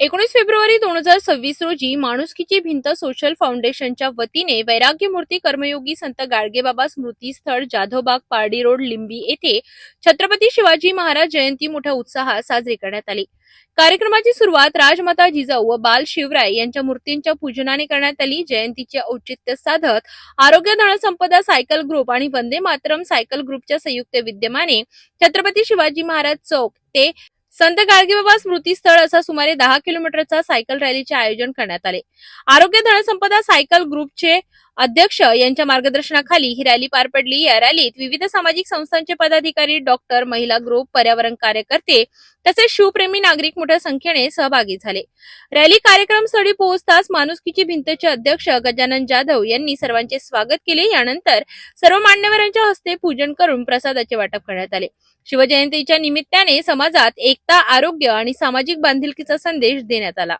एकोणीस फेब्रुवारी दोन हजार सव्वीस रोजी माणुसकीची भिंत सोशल फाउंडेशनच्या वतीने वैराग्य मूर्ती कर्मयोगी संत गाडगेबाबा स्मृती स्थळ जाधवबाग पारडी रोड लिंबी येथे छत्रपती शिवाजी महाराज जयंती मोठ्या उत्साहात साजरी करण्यात आली. कार्यक्रमाची सुरुवात राजमाता जिजाऊ व बाल शिवराय यांच्या मूर्तींच्या पूजनाने करण्यात आली. जयंतीचे औचित्य साधत आरोग्य धनसंपदा सायकल ग्रुप आणि वंदे मातरम सायकल ग्रुपच्या संयुक्त विद्यमाने छत्रपती शिवाजी महाराज चौक ते संत गाडगेबाबा स्मृती स्थळ असा सुमारे दहा किलोमीटरचा सायकल रॅलीचे आयोजन करण्यात आले. आरोग्य धनसंपदा सायकल ग्रुपचे अध्यक्ष यांच्या मार्गदर्शनाखाली ही रॅली पार पडली. या रॅलीत विविध सामाजिक संस्थांचे पदाधिकारी डॉक्टर महिला ग्रुप पर्यावरण कार्यकर्ते तसेच शिवप्रेमी नागरिक मोठ्या संख्येने सहभागी झाले. रॅली कार्यक्रमस्थळी पोहोचताच माणुसकीची भिंतचे अध्यक्ष गजानन जाधव यांनी सर्वांचे स्वागत केले. यानंतर सर्व मान्यवरांच्या हस्ते पूजन करून प्रसादाचे वाटप करण्यात आले. शिवजयंतीच्या निमित्ताने समाजात एकता आरोग्य आणि सामाजिक बांधिलकीचा संदेश देण्यात आला.